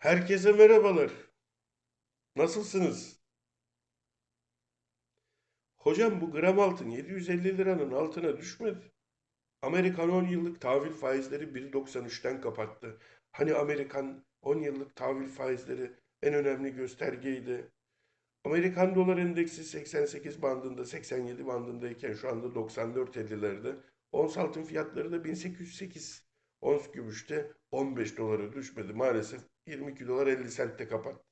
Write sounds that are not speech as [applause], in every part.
Herkese merhabalar. Nasılsınız? Hocam bu gram altın 750 liranın altına düşmedi. Amerikan 10 yıllık tahvil faizleri 1.93'ten kapattı. Hani Amerikan 10 yıllık tahvil faizleri en önemli göstergeydi. Amerikan dolar endeksi 88 bandında, 87 bandındayken şu anda 94.50'lerde. Ons altın fiyatları da 1808. Ons gümüşte 15 dolara düşmedi. Maalesef 22 dolar 50 sentte kapattı.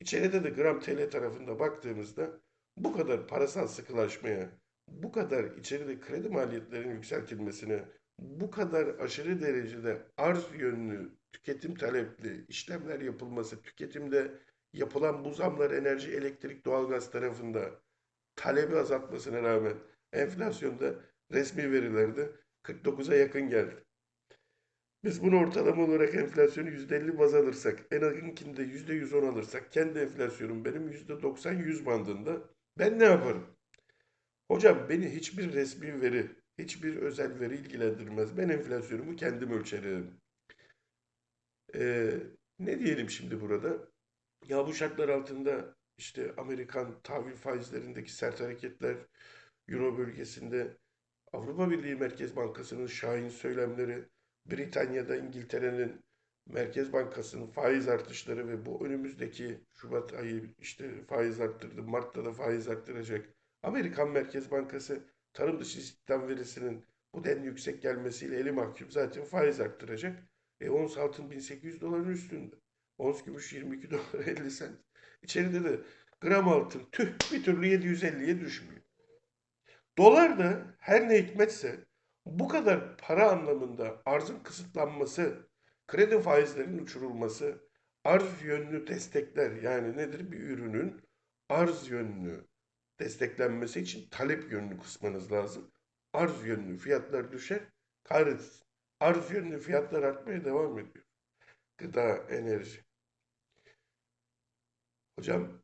İçeride de gram TL tarafında baktığımızda bu kadar parasal sıkılaşmaya, bu kadar içeride kredi maliyetlerinin yükseltilmesine, bu kadar aşırı derecede arz yönlü, tüketim talepli işlemler yapılması, tüketimde yapılan bu zamlar enerji, elektrik, doğalgaz tarafında talebi azaltmasına rağmen enflasyonda resmi verilerde 49'a yakın geldi. Biz bunu ortalama olarak enflasyonu %50 baz alırsak, en azınkinde %110 alırsak, kendi enflasyonum benim %90-100 bandında. Ben ne yaparım? Hocam beni hiçbir resmi veri, hiçbir özel veri ilgilendirmez. Ben enflasyonumu kendim ölçerim. Ee, ne diyelim şimdi burada? Ya bu şartlar altında işte Amerikan tahvil faizlerindeki sert hareketler, Euro bölgesinde Avrupa Birliği Merkez Bankası'nın şahin söylemleri, Britanya'da İngiltere'nin Merkez Bankası'nın faiz artışları ve bu önümüzdeki Şubat ayı işte faiz arttırdı, Mart'ta da faiz arttıracak. Amerikan Merkez Bankası tarım dışı istihdam verisinin bu denli yüksek gelmesiyle eli mahkum zaten faiz arttıracak. E ons altın 1800 doların üstünde. Ons gümüş 22 dolar 50 sent. İçeride de gram altın tüh bir türlü 750'ye düşmüyor. Dolar da her ne hikmetse bu kadar para anlamında arzın kısıtlanması, kredi faizlerinin uçurulması, arz yönlü destekler yani nedir bir ürünün arz yönlü desteklenmesi için talep yönlü kısmanız lazım. Arz yönlü fiyatlar düşer, kahretsin. Arz yönlü fiyatlar artmaya devam ediyor. Gıda, enerji. Hocam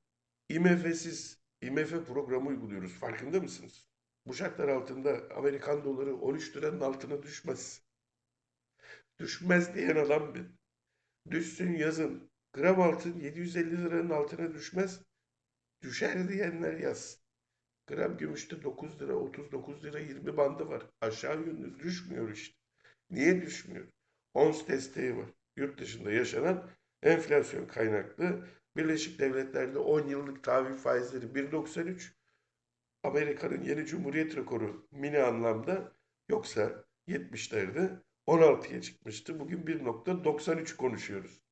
IMF'siz IMF programı uyguluyoruz. Farkında mısınız? Bu altında Amerikan doları 13 liranın altına düşmez. Düşmez diyen adam ben. Düşsün yazın. Gram altın 750 liranın altına düşmez. Düşer diyenler yaz. Gram gümüşte 9 lira, 39 lira, 20 bandı var. Aşağı yönlü düşmüyor işte. Niye düşmüyor? Ons desteği var. Yurt dışında yaşanan enflasyon kaynaklı Birleşik Devletler'de 10 yıllık tahvil faizleri 1.93, Amerika'nın yeni cumhuriyet rekoru mini anlamda yoksa 70'lerde 16'ya çıkmıştı. Bugün 1.93 konuşuyoruz.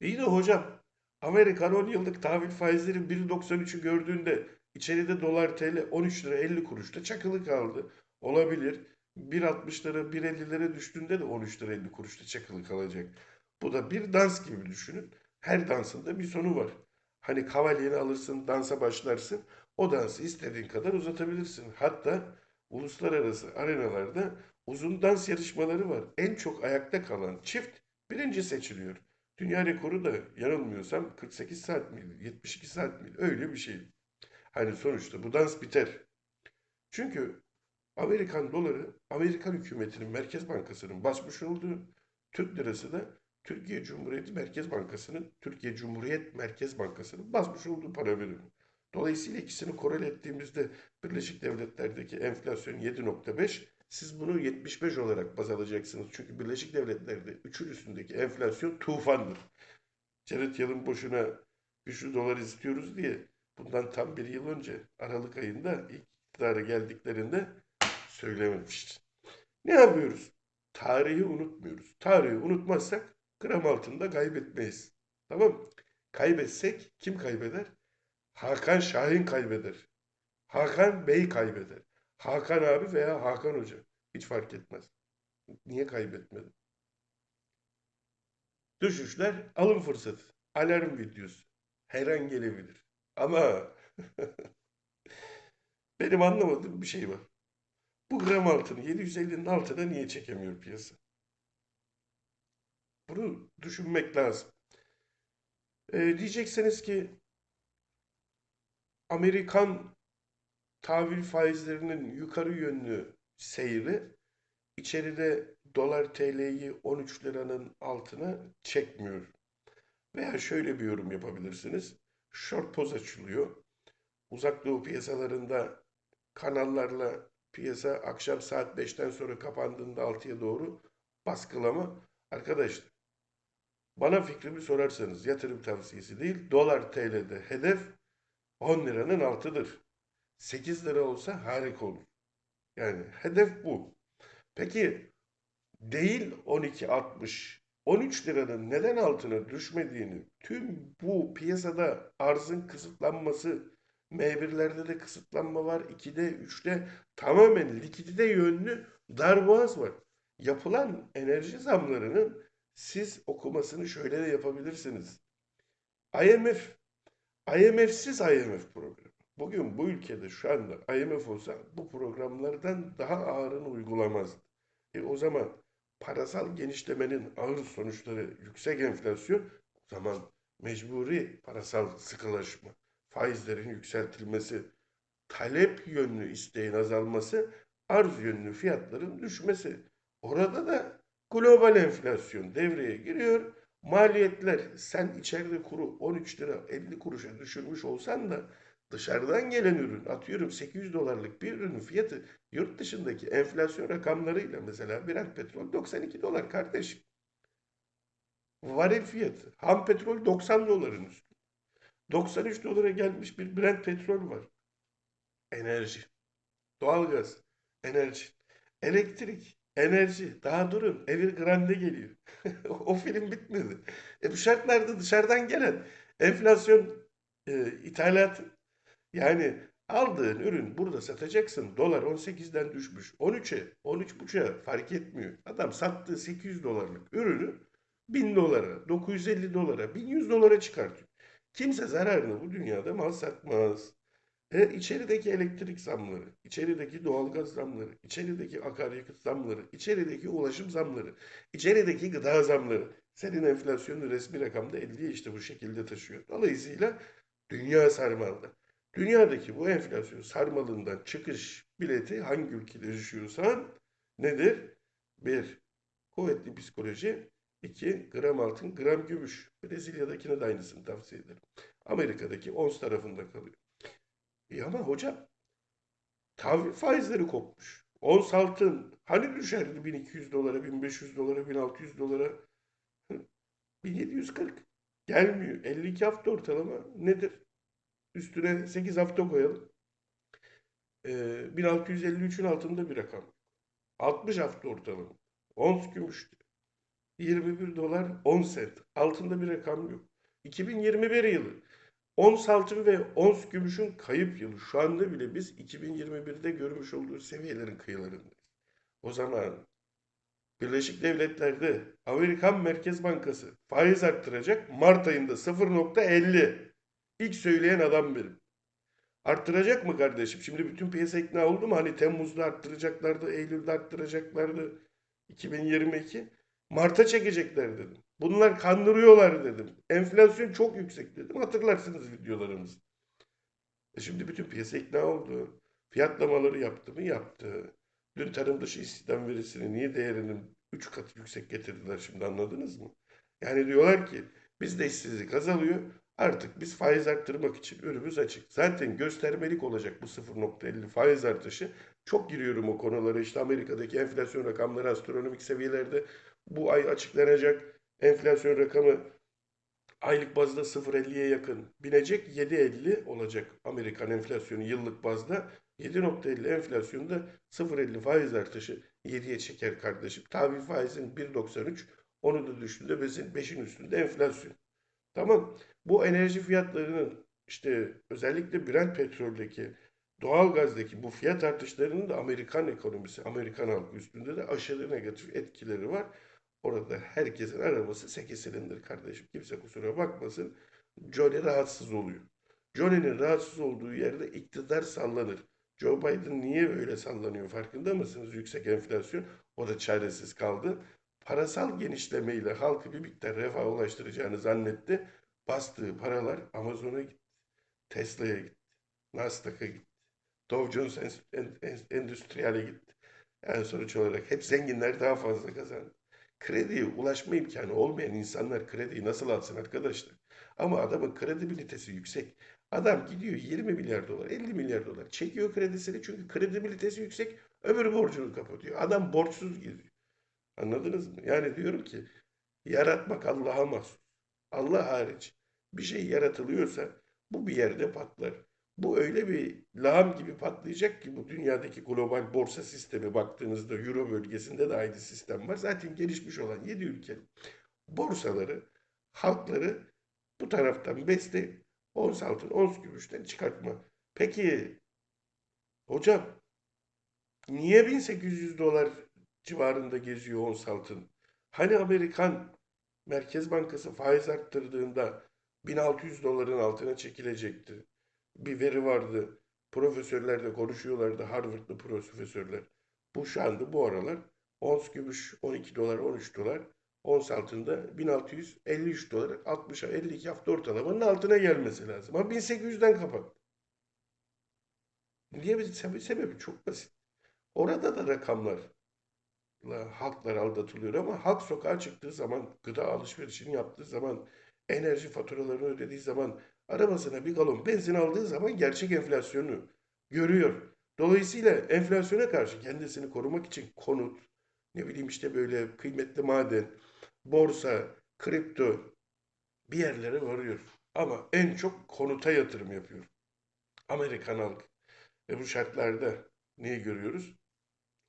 İyi de hocam Amerikan 10 yıllık tahvil faizleri 1.93'ü gördüğünde içeride dolar TL 13 lira 50 kuruşta çakılı kaldı. Olabilir. 1.60'lara 1.50'lere düştüğünde de 13 lira 50 kuruşta çakılı kalacak. Bu da bir dans gibi düşünün. Her dansın da bir sonu var. Hani kavalyeni alırsın, dansa başlarsın. O dansı istediğin kadar uzatabilirsin. Hatta uluslararası arenalarda uzun dans yarışmaları var. En çok ayakta kalan çift birinci seçiliyor. Dünya rekoru da yanılmıyorsam 48 saat miydi, 72 saat miydi? Öyle bir şey. Hani sonuçta bu dans biter. Çünkü Amerikan doları Amerikan hükümetinin Merkez Bankası'nın basmış olduğu Türk lirası da Türkiye Cumhuriyeti Merkez Bankası'nın Türkiye Cumhuriyet Merkez Bankası'nın basmış olduğu para birimi. Dolayısıyla ikisini korele ettiğimizde Birleşik Devletler'deki enflasyon 7.5 siz bunu 75 olarak baz alacaksınız. Çünkü Birleşik Devletler'de 3'ün üstündeki enflasyon tufandır. Janet Yellen boşuna güçlü dolar istiyoruz diye bundan tam bir yıl önce Aralık ayında ilk iktidara geldiklerinde söylememişti. Ne yapıyoruz? Tarihi unutmuyoruz. Tarihi unutmazsak gram altında kaybetmeyiz. Tamam? Kaybetsek kim kaybeder? Hakan Şahin kaybeder. Hakan Bey kaybeder. Hakan abi veya Hakan Hoca. Hiç fark etmez. Niye kaybetmedi? Düşüşler alım fırsatı. Alarm videosu. Her an gelebilir. Ama [laughs] benim anlamadığım bir şey var. Bu gram altını 750'nin altına niye çekemiyor piyasa? Bunu düşünmek lazım. Ee, diyeceksiniz ki Amerikan tahvil faizlerinin yukarı yönlü seyri içeride dolar TL'yi 13 liranın altına çekmiyor. Veya şöyle bir yorum yapabilirsiniz. Short poz açılıyor. Uzak Doğu piyasalarında kanallarla piyasa akşam saat 5'ten sonra kapandığında 6'ya doğru baskılama. Arkadaşlar bana fikrimi sorarsanız yatırım tavsiyesi değil dolar TL'de hedef 10 liranın altıdır. 8 lira olsa harika olur. Yani hedef bu. Peki değil 12.60 13 liranın neden altına düşmediğini tüm bu piyasada arzın kısıtlanması M1'lerde de kısıtlanma var. 2'de 3'te tamamen likidite yönlü darboğaz var. Yapılan enerji zamlarının siz okumasını şöyle de yapabilirsiniz. IMF, IMF'siz IMF programı. Bugün bu ülkede şu anda IMF olsa bu programlardan daha ağırını uygulamazdı. E o zaman parasal genişlemenin ağır sonuçları yüksek enflasyon, o zaman mecburi parasal sıkılaşma, faizlerin yükseltilmesi, talep yönlü isteğin azalması, arz yönlü fiyatların düşmesi. Orada da global enflasyon devreye giriyor. Maliyetler sen içeride kuru 13 lira 50 kuruşa düşürmüş olsan da dışarıdan gelen ürün atıyorum 800 dolarlık bir ürünün fiyatı yurt dışındaki enflasyon rakamlarıyla mesela Brent petrol 92 dolar kardeşim. Varil fiyatı ham petrol 90 doların üstü. 93 dolara gelmiş bir Brent petrol var. Enerji, doğalgaz, enerji, elektrik, enerji. Daha durun. Evergrande geliyor. [laughs] o film bitmedi. E bu şartlarda dışarıdan gelen enflasyon e, ithalatı yani aldığın ürün burada satacaksın. Dolar 18'den düşmüş. 13'e, 13.5'a fark etmiyor. Adam sattığı 800 dolarlık ürünü 1000 dolara, 950 dolara, 1100 dolara çıkartıyor. Kimse zararını bu dünyada mal satmaz. E, içerideki elektrik zamları, içerideki doğalgaz zamları, içerideki akaryakıt zamları, içerideki ulaşım zamları, içerideki gıda zamları. Senin enflasyonu resmi rakamda 50'ye işte bu şekilde taşıyor. Dolayısıyla dünya sarmalda. Dünyadaki bu enflasyon sarmalından çıkış bileti hangi ülkede yaşıyorsan nedir? Bir, kuvvetli psikoloji. iki gram altın, gram gümüş. Brezilya'dakine de aynısını tavsiye ederim. Amerika'daki ons tarafında kalıyor. İyi ama hocam tahvil faizleri kopmuş. Ons altın hani düşerdi 1200 dolara, 1500 dolara, 1600 dolara? 1740. Gelmiyor. 52 hafta ortalama nedir? Üstüne 8 hafta koyalım. Ee, 1653'ün altında bir rakam. 60 hafta ortalama. Ons gümüştü. 21 dolar 10 sent. Altında bir rakam yok. 2021 yılı. Ons altın ve ons gümüşün kayıp yılı. Şu anda bile biz 2021'de görmüş olduğu seviyelerin kıyılarındayız. O zaman Birleşik Devletler'de Amerikan Merkez Bankası faiz arttıracak. Mart ayında 0.50. İlk söyleyen adam benim. Arttıracak mı kardeşim? Şimdi bütün piyasa ikna oldu mu? Hani Temmuz'da arttıracaklardı, Eylül'de arttıracaklardı. 2022. Mart'a çekecekler dedim. Bunlar kandırıyorlar dedim. Enflasyon çok yüksek dedim. Hatırlarsınız videolarımızı. E şimdi bütün piyasa ikna oldu. Fiyatlamaları yaptı mı? Yaptı. Dün tarım dışı istihdam verisini niye değerinin 3 katı yüksek getirdiler şimdi anladınız mı? Yani diyorlar ki bizde işsizlik azalıyor. Artık biz faiz arttırmak için önümüz açık. Zaten göstermelik olacak bu 0.50 faiz artışı. Çok giriyorum o konulara. İşte Amerika'daki enflasyon rakamları astronomik seviyelerde bu ay açıklanacak. Enflasyon rakamı aylık bazda 0.50'ye yakın binecek. 7.50 olacak Amerikan enflasyonu yıllık bazda. 7.50 enflasyonda 0.50 faiz artışı 7'ye çeker kardeşim. Tahvil faizin 1.93 onu da düştüğünde 5'in üstünde enflasyon. Tamam. Bu enerji fiyatlarının işte özellikle Brent petroldeki doğalgazdaki bu fiyat artışlarının da Amerikan ekonomisi, Amerikan halkı üstünde de aşırı negatif etkileri var. Orada herkesin arabası 8 silindir kardeşim. Kimse kusura bakmasın. Johnny rahatsız oluyor. Johnny'nin rahatsız olduğu yerde iktidar sallanır. Joe Biden niye öyle sallanıyor farkında mısınız? Yüksek enflasyon. O da çaresiz kaldı. Parasal genişlemeyle halkı bir miktar refah ulaştıracağını zannetti. Bastığı paralar Amazon'a gitti. Tesla'ya gitti. Nasdaq'a gitti. Dow Jones Endüstriyel'e gitti. Yani sonuç olarak hep zenginler daha fazla kazandı. Krediye ulaşma imkanı olmayan insanlar krediyi nasıl alsın arkadaşlar? Ama adamın kredibilitesi yüksek. Adam gidiyor 20 milyar dolar, 50 milyar dolar çekiyor kredisini çünkü kredibilitesi yüksek. Öbür borcunu kapatıyor. Adam borçsuz geziyor. Anladınız mı? Yani diyorum ki yaratmak Allah'a mahsus. Allah hariç bir şey yaratılıyorsa bu bir yerde patlar. Bu öyle bir lağım gibi patlayacak ki bu dünyadaki global borsa sistemi baktığınızda Euro bölgesinde de aynı sistem var. Zaten gelişmiş olan 7 ülke borsaları, halkları bu taraftan besle ons altın, ons gümüşten çıkartma. Peki hocam niye 1800 dolar civarında geziyor ons altın? Hani Amerikan Merkez Bankası faiz arttırdığında 1600 doların altına çekilecekti. Bir veri vardı. Profesörler de konuşuyorlardı. Harvard'lı profesörler. Bu şu anda bu aralar ons gümüş 12 dolar 13 dolar. Ons altında 1653 dolar 60'a 52 hafta ortalamanın altına gelmesi lazım. Ama 1800'den kapat. Niye? Sebebi, sebebi çok basit. Orada da rakamlar halklar aldatılıyor ama halk sokağa çıktığı zaman, gıda alışverişini yaptığı zaman, enerji faturalarını ödediği zaman, arabasına bir galon benzin aldığı zaman gerçek enflasyonu görüyor. Dolayısıyla enflasyona karşı kendisini korumak için konut, ne bileyim işte böyle kıymetli maden, borsa, kripto bir yerlere varıyor. Ama en çok konuta yatırım yapıyor. Amerikan halkı. Ve bu şartlarda neyi görüyoruz?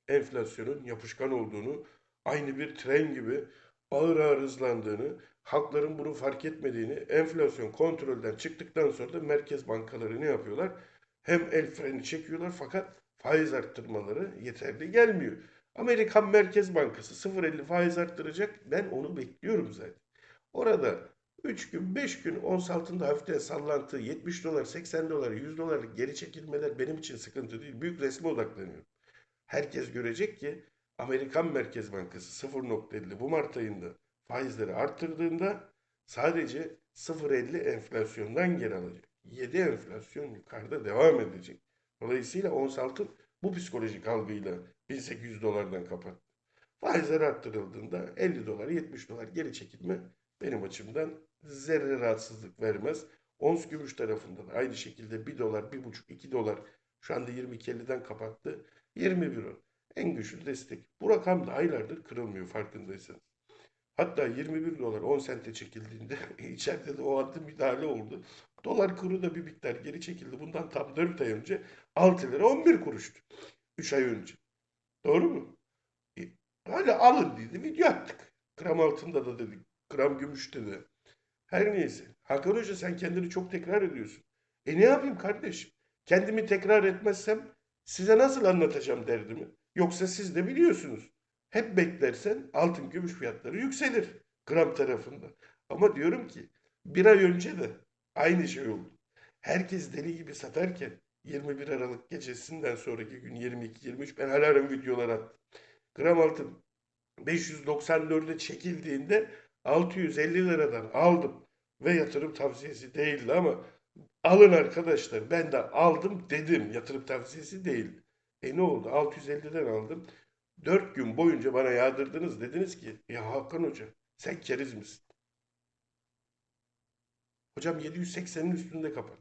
enflasyonun yapışkan olduğunu, aynı bir tren gibi ağır ağır hızlandığını, halkların bunu fark etmediğini, enflasyon kontrolden çıktıktan sonra da merkez bankaları ne yapıyorlar? Hem el freni çekiyorlar fakat faiz arttırmaları yeterli gelmiyor. Amerikan Merkez Bankası 0.50 faiz arttıracak. Ben onu bekliyorum zaten. Orada 3 gün 5 gün ons altında hafiften sallantı 70 dolar 80 dolar 100 dolar geri çekilmeler benim için sıkıntı değil. Büyük resme odaklanıyorum herkes görecek ki Amerikan Merkez Bankası 0.50 bu Mart ayında faizleri arttırdığında sadece 0.50 enflasyondan geri alacak. 7 enflasyon yukarıda devam edecek. Dolayısıyla ons altın bu psikolojik algıyla 1800 dolardan kapattı. Faizler arttırıldığında 50 dolar 70 dolar geri çekilme benim açımdan zerre rahatsızlık vermez. Ons gümüş tarafında da aynı şekilde 1 dolar, 1,5, 2 dolar şu anda 22.50'den kapattı. 21 o. En güçlü destek. Bu rakam da aylardır kırılmıyor farkındaysanız. Hatta 21 dolar 10 sente çekildiğinde [laughs] içeride de o anda müdahale oldu. Dolar kuru da bir miktar geri çekildi. Bundan tam 4 ay önce 6 lira 11 kuruştu. 3 ay önce. Doğru mu? E, hala alın dedi. Video attık. Gram altında da dedik. Gram gümüşte de. Her neyse. Hakan Hoca sen kendini çok tekrar ediyorsun. E ne yapayım kardeşim? Kendimi tekrar etmezsem Size nasıl anlatacağım derdimi? Yoksa siz de biliyorsunuz. Hep beklersen altın gümüş fiyatları yükselir gram tarafında. Ama diyorum ki bir ay önce de aynı şey oldu. Herkes deli gibi satarken 21 Aralık gecesinden sonraki gün 22-23 ben alarm videolar attım. Gram altın 594'e çekildiğinde 650 liradan aldım ve yatırım tavsiyesi değildi ama Alın arkadaşlar ben de aldım dedim yatırım tavsiyesi değil. E ne oldu 650'den aldım. 4 gün boyunca bana yağdırdınız dediniz ki ya Hakan Hoca sen keriz misin? Hocam 780'in üstünde kapat.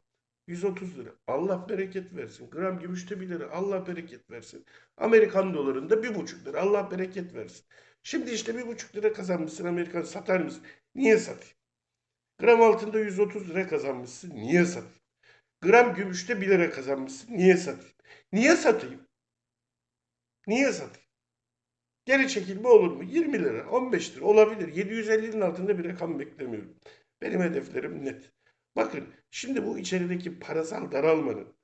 130 lira. Allah bereket versin. Gram gümüşte 1 lira. Allah bereket versin. Amerikan dolarında 1,5 lira. Allah bereket versin. Şimdi işte 1,5 lira kazanmışsın Amerikan satar mısın? Niye satayım? Gram altında 130 lira kazanmışsın. Niye satayım? Gram gümüşte 1 lira kazanmışsın. Niye satayım? Niye satayım? Niye satayım? Geri çekilme olur mu? 20 lira, 15 lira olabilir. 750'nin altında bir rakam beklemiyorum. Benim hedeflerim net. Bakın şimdi bu içerideki parasal daralmanın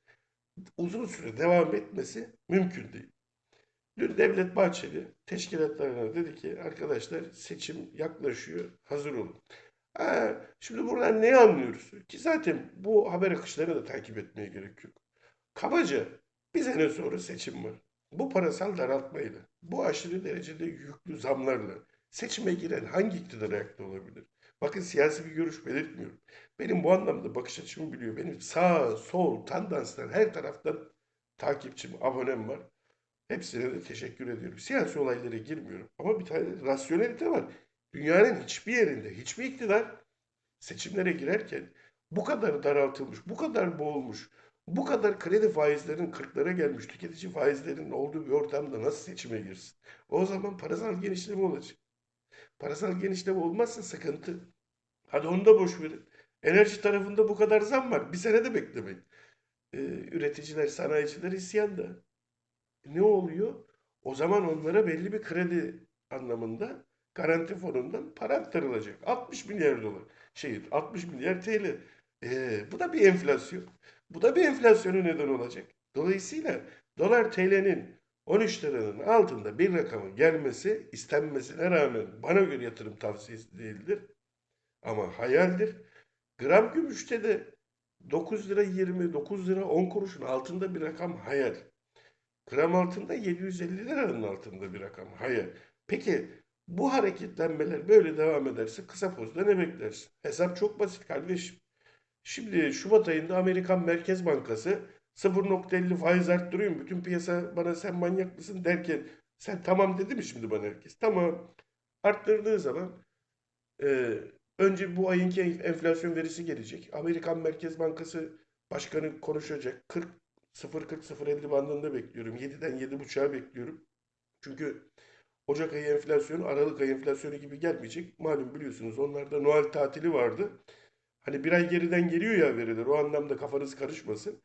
uzun süre devam etmesi mümkün değil. Dün Devlet Bahçeli teşkilatlarına dedi ki arkadaşlar seçim yaklaşıyor hazır olun. Ha, şimdi buradan ne anlıyoruz? Ki zaten bu haber akışlarını da takip etmeye gerek yok. Kabaca bir sene sonra seçim var. Bu parasal daraltmayla, bu aşırı derecede yüklü zamlarla seçime giren hangi iktidar ayakta olabilir? Bakın siyasi bir görüş belirtmiyorum. Benim bu anlamda bakış açımı biliyor. Benim sağ, sol, tandanstan her taraftan takipçim, abonem var. Hepsine de teşekkür ediyorum. Siyasi olaylara girmiyorum. Ama bir tane rasyonelite var. Dünyanın hiçbir yerinde, hiçbir iktidar seçimlere girerken bu kadar daraltılmış, bu kadar boğulmuş, bu kadar kredi faizlerinin 40'lara gelmiş, tüketici faizlerinin olduğu bir ortamda nasıl seçime girsin? O zaman parasal genişleme olacak. Parasal genişleme olmazsa sıkıntı. Hadi onu da boş verin. Enerji tarafında bu kadar zam var. Bir sene de beklemeyin. Ee, üreticiler, sanayiciler isyanda. Ne oluyor? O zaman onlara belli bir kredi anlamında garanti fonundan para aktarılacak. 60 milyar dolar. Şey 60 milyar TL. Ee, bu da bir enflasyon. Bu da bir enflasyona neden olacak. Dolayısıyla dolar TL'nin 13 liranın altında bir rakamın gelmesi istenmesine rağmen bana göre yatırım tavsiyesi değildir. Ama hayaldir. Gram gümüşte de 9 lira 20, 9 lira 10 kuruşun altında bir rakam hayal. Gram altında 750 liranın altında bir rakam hayal. Peki bu hareketlenmeler böyle devam ederse kısa pozda ne beklersin? Hesap çok basit kardeşim. Şimdi Şubat ayında Amerikan Merkez Bankası 0.50 faiz arttırıyorum. Bütün piyasa bana sen manyak mısın derken sen tamam dedi mi şimdi bana herkes? Tamam. Arttırdığı zaman e, önce bu ayınki enflasyon verisi gelecek. Amerikan Merkez Bankası Başkanı konuşacak. 40 0.40-0.50 bandında bekliyorum. 7'den 7.5'a bekliyorum. Çünkü Ocak ayı enflasyonu Aralık ayı enflasyonu gibi gelmeyecek. Malum biliyorsunuz onlarda Noel tatili vardı. Hani bir ay geriden geliyor ya veriler. O anlamda kafanız karışmasın.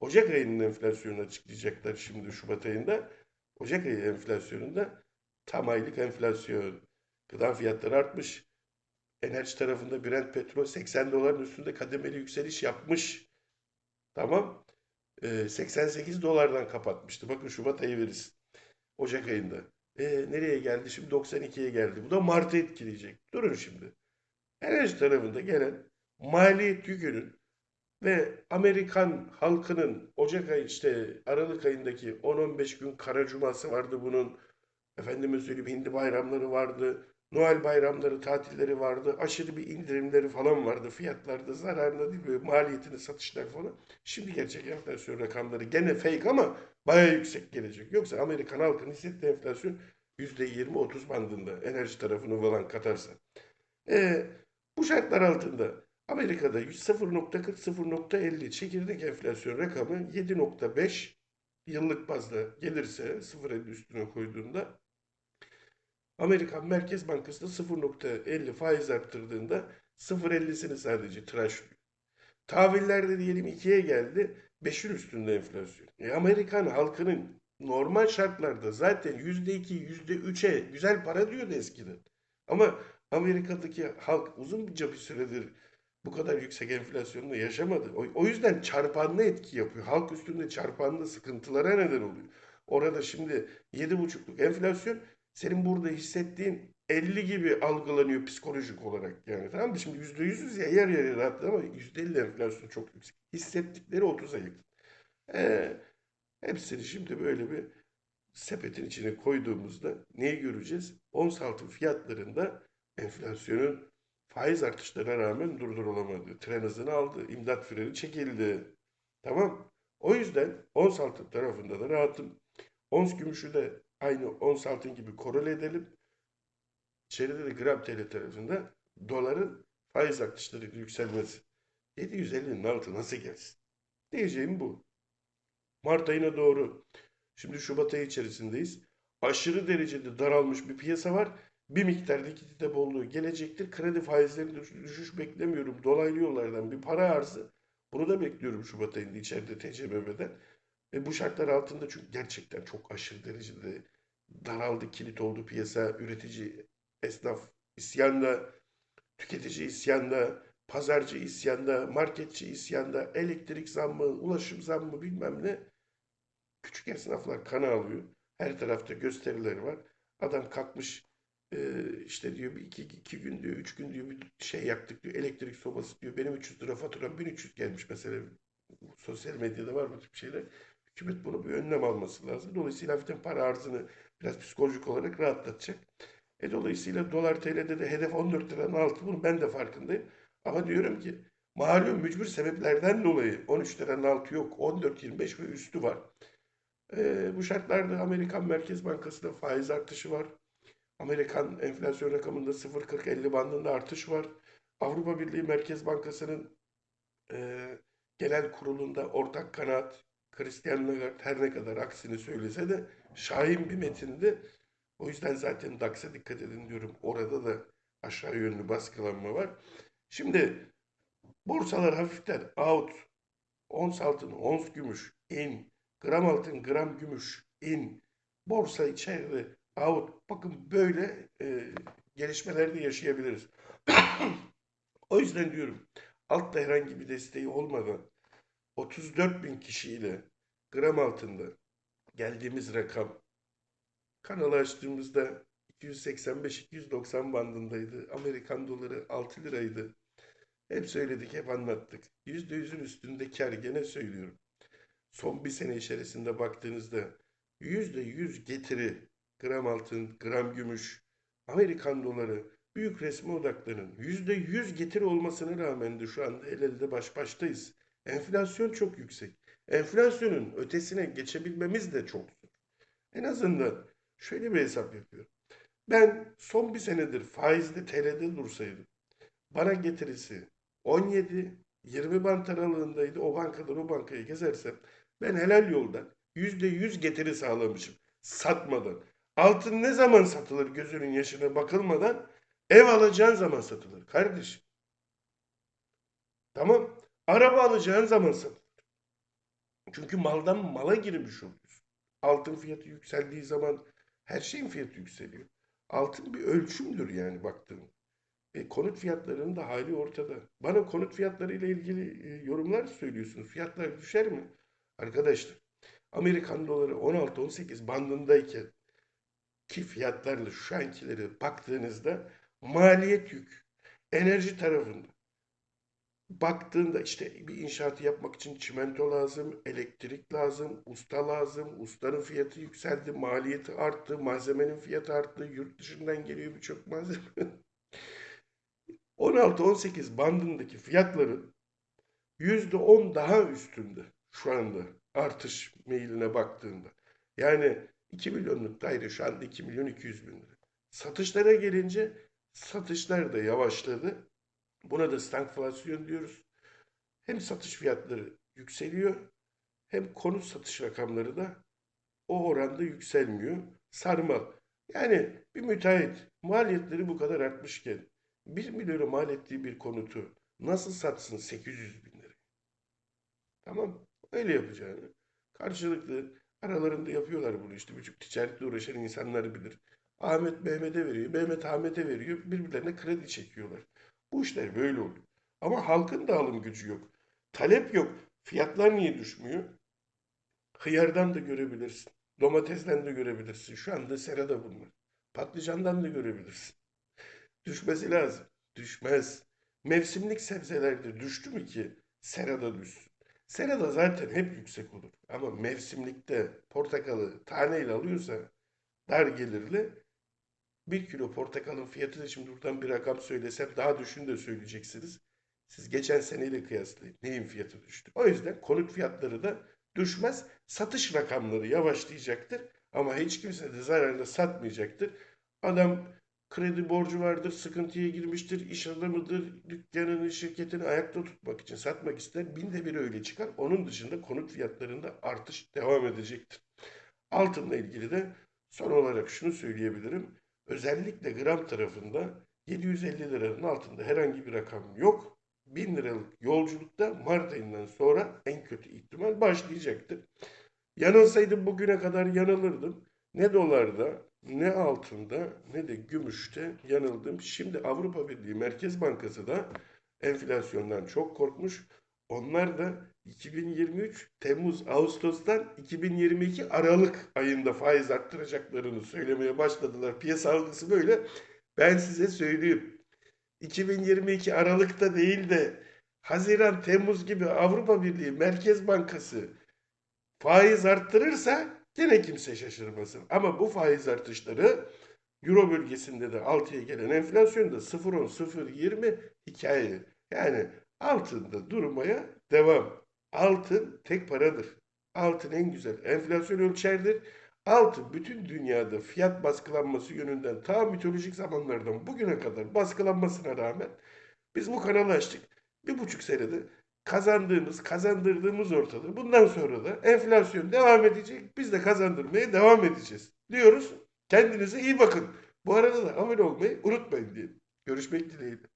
Ocak ayının enflasyonunu açıklayacaklar şimdi Şubat ayında. Ocak ayı enflasyonunda tam aylık enflasyon. Gıda fiyatları artmış. Enerji tarafında Brent petrol 80 doların üstünde kademeli yükseliş yapmış. Tamam. Ee, 88 dolardan kapatmıştı. Bakın Şubat ayı verisi. Ocak ayında. E, nereye geldi? Şimdi 92'ye geldi. Bu da Mart'ı etkileyecek. Durun şimdi. Enerji tarafında gelen maliyet yükünün ve Amerikan halkının Ocak ayı işte Aralık ayındaki 10-15 gün kara cuması vardı bunun. Efendime söyleyeyim hindi bayramları vardı. Noel bayramları, tatilleri vardı. Aşırı bir indirimleri falan vardı. Fiyatlarda zararına değil böyle maliyetini satışlar falan. Şimdi gerçek enflasyon rakamları gene fake ama baya yüksek gelecek. Yoksa Amerikan halkının hissettiği enflasyon %20-30 bandında enerji tarafını falan katarsa. E, bu şartlar altında Amerika'da 0.40-0.50 çekirdek enflasyon rakamı 7.5 yıllık bazda gelirse 0.50 üstüne koyduğunda Amerikan Merkez Bankası da 0.50 faiz arttırdığında 0.50'sini sadece tıraşlıyor. Tahvillerde diyelim 2'ye geldi 5'in üstünde enflasyon. E Amerikan halkının normal şartlarda zaten %2, %3'e güzel para diyordu eskiden. Ama Amerika'daki halk uzunca bir süredir bu kadar yüksek enflasyonla yaşamadı. O, o yüzden çarpanlı etki yapıyor. Halk üstünde çarpanlı sıkıntılara neden oluyor. Orada şimdi 7,5'luk enflasyon senin burada hissettiğin 50 gibi algılanıyor psikolojik olarak yani tamam mı? Şimdi %100'üz ya yer yer rahatlı ama %50 enflasyon çok yüksek. Hissettikleri 30'a yakın. Ee, hepsini şimdi böyle bir sepetin içine koyduğumuzda neyi göreceğiz? Ons altın fiyatlarında enflasyonun faiz artışlarına rağmen durdurulamadı. Tren hızını aldı. imdat freni çekildi. Tamam. O yüzden ons altın tarafında da rahatım. Ons gümüşü de aynı ons altın gibi korele edelim. İçeride de gram TL tarafında doların faiz artışları yükselmesi. 750'nin altı nasıl gelsin? Diyeceğim bu. Mart ayına doğru. Şimdi Şubat ayı içerisindeyiz. Aşırı derecede daralmış bir piyasa var. Bir miktar likidite bolluğu gelecektir. Kredi faizlerinde düşüş beklemiyorum. Dolaylı yollardan bir para arzı. Bunu da bekliyorum Şubat ayında içeride TCMM'den. Ve bu şartlar altında çünkü gerçekten çok aşırı derecede daraldı, kilit oldu piyasa. Üretici, esnaf isyanda, tüketici isyanda, pazarcı isyanda, marketçi isyanda, elektrik zammı, ulaşım zammı bilmem ne. Küçük esnaflar kana alıyor. Her tarafta gösterileri var. Adam kalkmış e, işte diyor bir iki, iki gün diyor, üç gün diyor bir şey yaktık diyor. Elektrik sobası diyor. Benim 300 lira faturam 1300 gelmiş mesela. Sosyal medyada var bu tip şeyler. Hükümet bunu bir önlem alması lazım. Dolayısıyla hafiften para arzını biraz psikolojik olarak rahatlatacak. E dolayısıyla dolar TL'de de hedef 14 liranın altı. Bunu ben de farkındayım. Ama diyorum ki malum mücbir sebeplerden dolayı 13 liranın altı yok. 14, 25 ve üstü var. Ee, bu şartlarda Amerikan Merkez Bankası'nda faiz artışı var. Amerikan enflasyon rakamında 0.40-50 bandında artış var. Avrupa Birliği Merkez Bankası'nın e, genel kurulunda ortak kanaat Christian Lagarde her ne kadar aksini söylese de şahin bir metindi. O yüzden zaten DAX'a dikkat edin diyorum. Orada da aşağı yönlü baskılanma var. Şimdi borsalar hafiften out. Ons altın, ons gümüş in. Gram altın, gram gümüş in. Borsa içeride out. Bakın böyle e, gelişmeler de yaşayabiliriz. [coughs] O yüzden diyorum altta herhangi bir desteği olmadan 34 bin kişiyle gram altında geldiğimiz rakam kanalı açtığımızda 285-290 bandındaydı. Amerikan doları 6 liraydı. Hep söyledik, hep anlattık. %100'ün üstünde kar gene söylüyorum. Son bir sene içerisinde baktığınızda %100 getiri gram altın, gram gümüş, Amerikan doları büyük resme odaklanın. %100 getiri olmasına rağmen de şu anda el elde baş baştayız. Enflasyon çok yüksek. Enflasyonun ötesine geçebilmemiz de çok zor. En azından şöyle bir hesap yapıyorum. Ben son bir senedir faizli TL'de dursaydım bana getirisi 17 20 bant aralığındaydı. O bankadan o bankaya gezersem ben helal yoldan %100 getiri sağlamışım. Satmadan. Altın ne zaman satılır gözünün yaşına bakılmadan? Ev alacağın zaman satılır kardeşim. Tamam. Araba alacağın zaman satılır. Çünkü maldan mala girmiş oluyorsun. Altın fiyatı yükseldiği zaman her şeyin fiyatı yükseliyor. Altın bir ölçümdür yani baktığın. E, konut fiyatlarının da hali ortada. Bana konut fiyatları ile ilgili e, yorumlar söylüyorsunuz. Fiyatlar düşer mi? Arkadaşlar, Amerikan doları 16-18 bandındayken ki fiyatlarla şu ankileri baktığınızda maliyet yük enerji tarafında baktığında işte bir inşaatı yapmak için çimento lazım, elektrik lazım, usta lazım. Ustanın fiyatı yükseldi, maliyeti arttı, malzemenin fiyatı arttı. Yurt dışından geliyor birçok malzeme. [laughs] 16-18 bandındaki fiyatların %10 daha üstünde şu anda artış meyline baktığında. Yani 2 milyonluk daire şu anda 2 milyon 200 bin lira. Satışlara gelince satışlar da yavaşladı. Buna da stagflasyon diyoruz. Hem satış fiyatları yükseliyor hem konut satış rakamları da o oranda yükselmiyor. Sarmal. Yani bir müteahhit maliyetleri bu kadar artmışken 1 milyona mal ettiği bir konutu nasıl satsın 800 bin lira? Tamam öyle yapacağını. Karşılıklı aralarında yapıyorlar bunu işte. Birçok ticaretle uğraşan insanlar bilir. Ahmet Mehmet'e veriyor, Mehmet Ahmet'e veriyor. Birbirlerine kredi çekiyorlar. Bu işler böyle oluyor. Ama halkın da alım gücü yok. Talep yok. Fiyatlar niye düşmüyor? Hıyardan da görebilirsin. Domatesten de görebilirsin. Şu anda serada bunlar. Patlıcandan da görebilirsin. Düşmesi lazım. Düşmez. Mevsimlik sebzelerde düştü mü ki serada düşsün? Serada zaten hep yüksek olur. Ama mevsimlikte portakalı taneyle alıyorsa dar gelirli bir kilo portakalın fiyatı da şimdi buradan bir rakam söylesem daha düşün de söyleyeceksiniz. Siz geçen seneyle kıyaslayın. Neyin fiyatı düştü? O yüzden konut fiyatları da düşmez. Satış rakamları yavaşlayacaktır. Ama hiç kimse de zararla satmayacaktır. Adam kredi borcu vardır, sıkıntıya girmiştir, iş adamıdır, dükkanını, şirketini ayakta tutmak için satmak ister. Binde biri öyle çıkar. Onun dışında konut fiyatlarında artış devam edecektir. Altınla ilgili de son olarak şunu söyleyebilirim. Özellikle gram tarafında 750 liranın altında herhangi bir rakam yok. 1000 liralık yolculukta Mart ayından sonra en kötü ihtimal başlayacaktır. Yanılsaydım bugüne kadar yanılırdım. Ne dolarda, ne altında, ne de gümüşte yanıldım. Şimdi Avrupa Birliği Merkez Bankası da enflasyondan çok korkmuş. Onlar da 2023 Temmuz Ağustos'tan 2022 Aralık ayında faiz arttıracaklarını söylemeye başladılar. Piyasa algısı böyle. Ben size söyleyeyim. 2022 Aralık'ta değil de Haziran, Temmuz gibi Avrupa Birliği Merkez Bankası faiz arttırırsa gene kimse şaşırmasın. Ama bu faiz artışları Euro bölgesinde de 6'ya gelen enflasyonda 0.10, 0.20 hikaye. Yani altında durmaya devam. Altın tek paradır. Altın en güzel enflasyon ölçerdir. Altın bütün dünyada fiyat baskılanması yönünden ta mitolojik zamanlardan bugüne kadar baskılanmasına rağmen biz bu kanalı açtık. Bir buçuk senede kazandığımız, kazandırdığımız ortada. Bundan sonra da enflasyon devam edecek. Biz de kazandırmaya devam edeceğiz. Diyoruz. Kendinize iyi bakın. Bu arada da abone olmayı unutmayın diye. Görüşmek dileğiyle.